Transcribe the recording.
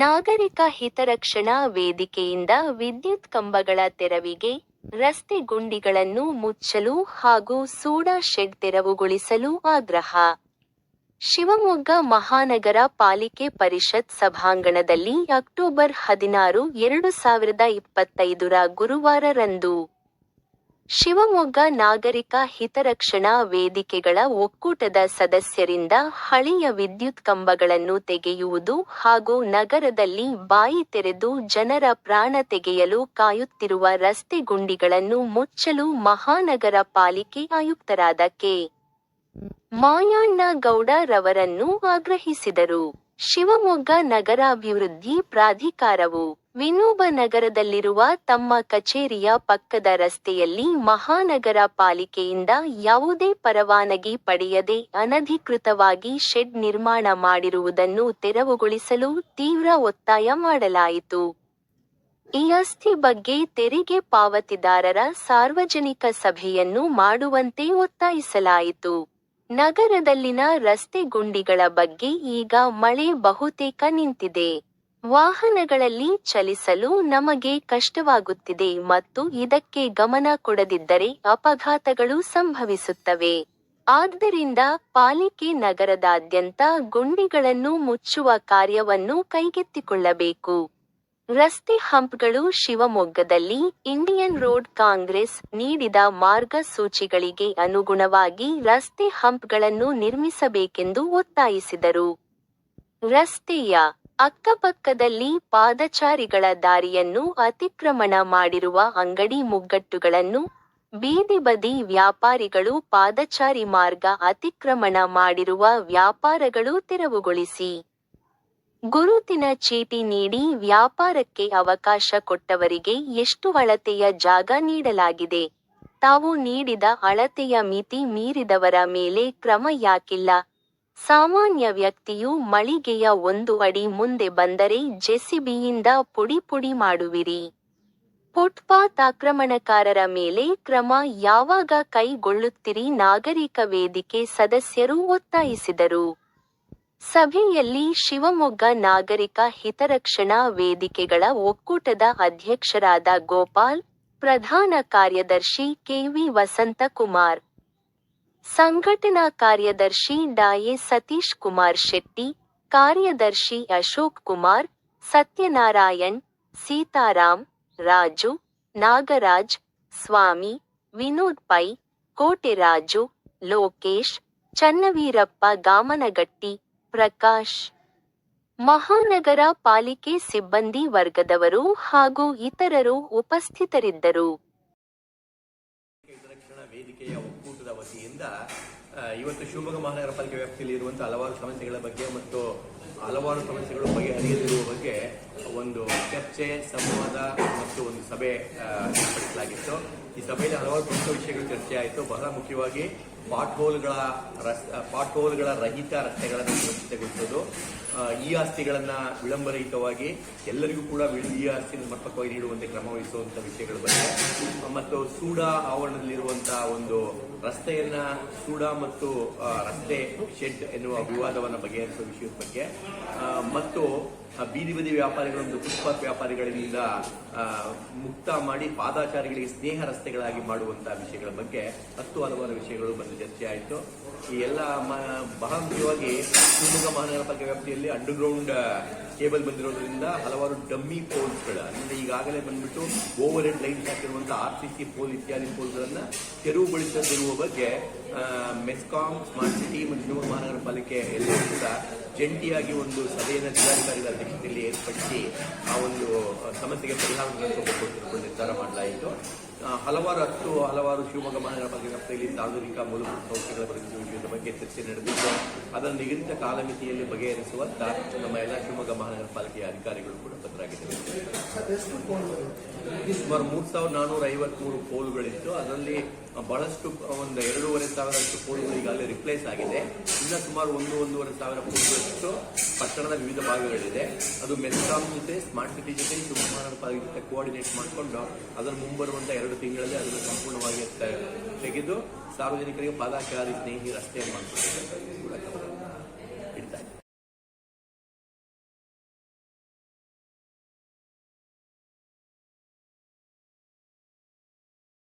ನಾಗರಿಕ ಹಿತರಕ್ಷಣಾ ವೇದಿಕೆಯಿಂದ ವಿದ್ಯುತ್ ಕಂಬಗಳ ತೆರವಿಗೆ ರಸ್ತೆ ಗುಂಡಿಗಳನ್ನು ಮುಚ್ಚಲು ಹಾಗೂ ಸೂಡಾ ಶೆಡ್ ತೆರವುಗೊಳಿಸಲು ಆಗ್ರಹ. ಶಿವಮೊಗ್ಗ ಮಹಾನಗರ ಪಾಲಿಕೆ ಪರಿಷತ್ ಸಭಾಂಗಣದಲ್ಲಿ ಅಕ್ಟೋಬರ್ ಹದಿನಾರು, ಎರಡು ಸಾವಿರದ ಇಪ್ಪತ್ತೈದರ ಗುರುವಾರರಂದು ಶಿವಮೊಗ್ಗ ನಾಗರಿಕ ಹಿತರಕ್ಷಣಾ ವೇದಿಕೆಗಳ ಒಕ್ಕೂಟದ ಸದಸ್ಯರಿಂದ ಹಳೆಯ ವಿದ್ಯುತ್ ಕಂಬಗಳನ್ನು ತೆಗೆಯುವುದು ಹಾಗೂ ನಗರದಲ್ಲಿ ಬಾಯಿ ತೆರೆದು ಜನರ ಪ್ರಾಣ ತೆಗೆಯಲು ಕಾಯುತ್ತಿರುವ ರಸ್ತೆ ಗುಂಡಿಗಳನ್ನು ಮುಚ್ಚಲು ಮಹಾನಗರ ಪಾಲಿಕೆ ಆಯುಕ್ತರಾದ ಕೆ. ಮಾಯಣ್ಣ ಗೌಡ ರವರನ್ನು ಆಗ್ರಹಿಸಿದರು. ಶಿವಮೊಗ್ಗ ನಗರಾಭಿವೃದ್ಧಿ ಪ್ರಾಧಿಕಾರವು ವಿನೋಬ ನಗರದಲ್ಲಿರುವ ತಮ್ಮ ಕಚೇರಿಯ ಪಕ್ಕದ ರಸ್ತೆಯಲ್ಲಿ ಮಹಾನಗರ ಪಾಲಿಕೆಯಿಂದ ಯಾವುದೇ ಪರವಾನಗಿ ಪಡೆಯದೆ ಅನಧಿಕೃತವಾಗಿ ಶೆಡ್ ನಿರ್ಮಾಣ ಮಾಡಿರುವುದನ್ನು ತೆರವುಗೊಳಿಸಲು ತೀವ್ರ ಒತ್ತಾಯ ಮಾಡಲಾಯಿತು. ಈ ಆಸ್ತಿ ಬಗ್ಗೆ ತೆರಿಗೆ ಪಾವತಿದಾರರ ಸಾರ್ವಜನಿಕ ಸಭೆಯನ್ನು ಮಾಡುವಂತೆ ಒತ್ತಾಯಿಸಲಾಯಿತು. ನಗರದಲ್ಲಿನ ರಸ್ತೆ ಗುಂಡಿಗಳ ಬಗ್ಗೆ ಈಗ ಮಳೆ ಬಹುತೇಕ ನಿಂತಿದೆ. ವಾಹನಗಳಲ್ಲಿ ಚಲಿಸಲು ನಮಗೆ ಕಷ್ಟವಾಗುತ್ತಿದೆ ಮತ್ತು ಇದಕ್ಕೆ ಗಮನ ಕೊಡದಿದ್ದರೆ ಅಪಘಾತಗಳು ಸಂಭವಿಸುತ್ತವೆ. ಆದ್ದರಿಂದ ಪಾಲಿಕೆ ನಗರದಾದ್ಯಂತ ಗುಂಡಿಗಳನ್ನು ಮುಚ್ಚುವ ಕಾರ್ಯವನ್ನು ಕೈಗೆತ್ತಿಕೊಳ್ಳಬೇಕು. ರಸ್ತೆ ಹಂಪ್ಗಳು ಶಿವಮೊಗ್ಗದಲ್ಲಿ ಇಂಡಿಯನ್ ರೋಡ್ ಕಾಂಗ್ರೆಸ್ ನೀಡಿದ ಮಾರ್ಗಸೂಚಿಗಳಿಗೆ ಅನುಗುಣವಾಗಿ ರಸ್ತೆ ಹಂಪ್ಗಳನ್ನು ನಿರ್ಮಿಸಬೇಕೆಂದು ಒತ್ತಾಯಿಸಿದರು. ರಸ್ತೆಯ ಅಕ್ಕಪಕ್ಕದಲ್ಲಿ ಪಾದಚಾರಿಗಳ ದಾರಿಯನ್ನು ಅತಿಕ್ರಮಣ ಮಾಡಿರುವ ಅಂಗಡಿ ಮುಗ್ಗಟ್ಟುಗಳನ್ನು ಬೀದಿ ಬದಿ ವ್ಯಾಪಾರಿಗಳು ಪಾದಚಾರಿ ಮಾರ್ಗ ಅತಿಕ್ರಮಣ ಮಾಡಿರುವ ವ್ಯಾಪಾರಗಳು ತೆರವುಗೊಳಿಸಿ. ಗುರುತಿನ ಚೀಟಿ ನೀಡಿ ವ್ಯಾಪಾರಕ್ಕೆ ಅವಕಾಶ ಕೊಟ್ಟವರಿಗೆ ಎಷ್ಟು ಅಳತೆಯ ಜಾಗ ನೀಡಲಾಗಿದೆ? ತಾವು ನೀಡಿದ ಅಳತೆಯ ಮಿತಿ ಮೀರಿದವರ ಮೇಲೆ ಕ್ರಮ ಯಾಕಿಲ್ಲ. ಸಾಮಾನ್ಯ ವ್ಯಕ್ತಿಯು ಮಳಿಗೆಯ ಒಂದು ಅಡಿ ಮುಂದೆ ಬಂದರೆ ಜೆಸಿಬಿಯಿಂದ ಪುಡಿ ಪುಡಿ ಮಾಡುವಿರಿ. ಫುಟ್ಪಾತ್ ಆಕ್ರಮಣಕಾರರ ಮೇಲೆ ಕ್ರಮ ಯಾವಾಗ ಕೈಗೊಳ್ಳುತ್ತಿರಿ ನಾಗರಿಕ ವೇದಿಕೆ ಸದಸ್ಯರು ಒತ್ತಾಯಿಸಿದರು. ಸಭೆಯಲ್ಲಿ ಶಿವಮೊಗ್ಗ ನಾಗರಿಕ ಹಿತರಕ್ಷಣಾ ವೇದಿಕೆಗಳ ಒಕ್ಕೂಟದ ಅಧ್ಯಕ್ಷರಾದ ಗೋಪಾಲ್, ಪ್ರಧಾನ ಕಾರ್ಯದರ್ಶಿ ಕೆವಿ ವಸಂತಕುಮಾರ್, ಸಂಘಟನಾ ಕಾರ್ಯದರ್ಶಿ ಡಾಯೆ ಸತೀಶ್ ಕುಮಾರ್ ಶೆಟ್ಟಿ, ಕಾರ್ಯದರ್ಶಿ ಅಶೋಕ್ ಕುಮಾರ್ ಸತ್ಯನಾರಾಯಣ್, ಸೀತಾರಾಮ್, ರಾಜು, ನಾಗರಾಜ್, ಸ್ವಾಮಿ, ವಿನೋದ್ ಪೈ, ಕೋಟೆರಾಜು, ಲೋಕೇಶ್, ಚನ್ನವೀರಪ್ಪ, ಗಾಮನಗಟ್ಟಿ ಪ್ರಕಾಶ್. ಮಹಾನಗರ ಪಾಲಿಕೆ ಸಿಬ್ಬಂದಿ ವರ್ಗದವರು ಹಾಗೂ ಇತರರು ಉಪಸ್ಥಿತರಿದ್ದರು. ವೇದಿಕೆಯ ಒಕ್ಕೂಟದ ವತಿಯಿಂದ ಇವತ್ತು ಶಿವಮೊಗ್ಗ ಮಹಾನಗರ ಪಾಲಿಕೆ ವ್ಯಾಪ್ತಿಯಲ್ಲಿ ಇರುವಂತಹ ಹಲವಾರು ಸಮಸ್ಯೆಗಳ ಬಗ್ಗೆ ಮತ್ತು ಹಲವಾರು ಸಮಸ್ಯೆಗಳು ಬಗೆಹರಿಯದಿರುವ ಬಗ್ಗೆ ಒಂದು ಚರ್ಚೆ, ಸಂವಾದ ಮತ್ತು ಒಂದು ಸಭೆ ಏರ್ಪಡಿಸಲಾಗಿತ್ತು. ಈ ಸಭೆಯಲ್ಲಿ ಹಲವಾರು ಪ್ರಮುಖ ವಿಷಯಗಳು ಚರ್ಚೆ ಆಯಿತು. ಬಹಳ ಮುಖ್ಯವಾಗಿ ಪಾಟ್ ಹೋಲ್ಗಳ ಪಾಟ್ ಹೋಲ್ಗಳ ರಹಿತ ರಸ್ತೆಗಳನ್ನು ಸುರಕ್ಷಿತಗೊಳಿಸೋದು. ಈ ಆಸ್ತಿಗಳನ್ನ ವಿಳಂಬರಹಿತವಾಗಿ ಎಲ್ಲರಿಗೂ ಕೂಡ ಈ ಆಸ್ತಿ ಸಮರ್ಪಕವಾಗಿ ನೀಡುವಂತೆ ಕ್ರಮ ವಹಿಸುವಂತಹ ವಿಷಯಗಳ ಬಗ್ಗೆ ಮತ್ತು ಸೂಡಾ ಆವರಣದಲ್ಲಿರುವಂತಹ ಒಂದು ರಸ್ತೆಯನ್ನ ಸೂಡಾ ಮತ್ತು ರಸ್ತೆ ಶೆಡ್ ಎನ್ನುವ ವಿವಾದವನ್ನು ಬಗೆಹರಿಸುವ ವಿಷಯದ ಬಗ್ಗೆ ಮತ್ತು ಬೀದಿ ಬದಿ ವ್ಯಾಪಾರಿಗಳು ಮತ್ತು ಫುಟ್ಪಾತ್ ವ್ಯಾಪಾರಿಗಳಿಂದ ಮುಕ್ತ ಮಾಡಿ ಪಾದಾಚಾರಿಗಳಿಗೆ ಸ್ನೇಹ ರಸ್ತೆಗಳಾಗಿ ಮಾಡುವಂತಹ ವಿಷಯಗಳ ಬಗ್ಗೆ ಹತ್ತು ಹಲವಾರು ವಿಷಯಗಳು ಬಂದು ಚರ್ಚೆ ಆಯಿತು. ಈ ಎಲ್ಲ ಬಹಳ ಮುಖ್ಯವಾಗಿ ಶಿವಮೊಗ್ಗ ಮಹಾನಗರ ಪಾಲಿಕೆ ವ್ಯಾಪ್ತಿಯಲ್ಲಿ ಅಂಡರ್ಗ್ರೌಂಡ್ ಕೇಬಲ್ ಬಂದಿರೋದ್ರಿಂದ ಹಲವಾರು ಡಮ್ಮಿ ಪೋಲ್ಸ್ಗಳು, ಅಂದ್ರೆ ಈಗಾಗಲೇ ಬಂದ್ಬಿಟ್ಟು ಓವರ್ ಹೆಡ್ ಲೈನ್ಸ್ ಹಾಕಿರುವಂತಹ ಆರ್ ಸಿ ಸಿ ಪೋಲ್ ಇತ್ಯಾದಿ ಪೋಲ್ಗಳನ್ನ ತೆರವುಗೊಳಿಸದಿರುವ ಬಗ್ಗೆ ಮೆಸ್ಕಾಂ ಸ್ಮಾರ್ಟ್ ಸಿಟಿ ಮತ್ತು ಶಿವಮೊಗ್ಗ ಮಹಾನಗರ ಪಾಲಿಕೆ ಎಲ್ಲರೂ ಕೂಡ ಜಂಟಿಯಾಗಿ ಒಂದು ಸಭೆಯನ್ನು ಜಿಲ್ಲಾಧಿಕಾರಿಗಳ ಅಧ್ಯಕ್ಷತೆಯಲ್ಲಿ ಏರ್ಪಡಿಸಿ ಆ ಒಂದು ಸಮಸ್ಯೆಗೆ ಪರಿಹಾರ ಕೊಟ್ಟು ನಿರ್ಧಾರ ಮಾಡಲಾಯಿತು. ಹಲವಾರು ಹತ್ತು, ಹಲವಾರು ಶಿವಮೊಗ್ಗ ಮಹಾನಗರ ಪಾಲಿಕೆ ವ್ಯಾಪ್ತಿಯಲ್ಲಿ ಸಾರ್ವಜನಿಕ ಮೂಲಭೂತ ಸೌಕರ್ಯಗಳ ವಿಷಯದ ಬಗ್ಗೆ ಚರ್ಚೆ ನಡೆದಿದ್ದು ಅದನ್ನು ನಿಗದಿತ ಕಾಲಮಿತಿಯಲ್ಲಿ ಬಗೆಹರಿಸುವಂತ ನಮ್ಮ ಎಲ್ಲ ಶಿವಮೊಗ್ಗ ಮಹಾನಗರ ಪಾಲಿಕೆಯ ಅಧಿಕಾರಿಗಳು ಕೂಡ ಬದ್ಧರಾಗಿದ್ದಾರೆ ಸುಮಾರು ಮೂರು ಸಾವಿರದ ನಾನ್ನೂರ ಐವತ್ಮೂರು ಪೋಲ್ಗಳಿತ್ತು. ಅದರಲ್ಲಿ ಬಹಳಷ್ಟು, ಒಂದು ಎರಡೂವರೆ ಸಾವಿರಷ್ಟು ಪೋಲ್ಗಳು ಈಗಾಗಲೇ ರಿಪ್ಲೇಸ್ ಆಗಿದೆ. ಇನ್ನೂ ಸುಮಾರು ಒಂದು, ಒಂದೂವರೆ ಸಾವಿರ ಪೋಲ್ಗಳಷ್ಟು ಪಟ್ಟಣದ ವಿವಿಧ ಭಾಗಗಳಿದೆ. ಅದು ಮೆಸ್ಕಾಂ ಜೊತೆ, ಸ್ಮಾರ್ಟ್ ಸಿಟಿ ಜೊತೆ ಪಾಲಿಕೆ ಜೊತೆ ಕೋಆರ್ಡಿನೇಟ್ ಮಾಡಿಕೊಂಡು ಅದನ್ನು ಮುಂಬರುವಂತಹ ಎರಡು ತಿಂಗಳಲ್ಲಿ ಅದನ್ನು ಸಂಪೂರ್ಣವಾಗಿ ತೆಗೆದು ಸಾರ್ವಜನಿಕರಿಗೆ ಪಾದಾಚಾರಿ ಸ್ನೇಹಿ ರಸ್ತೆ ಮಾಡಿಕೊಡೋದಕ್ಕೆ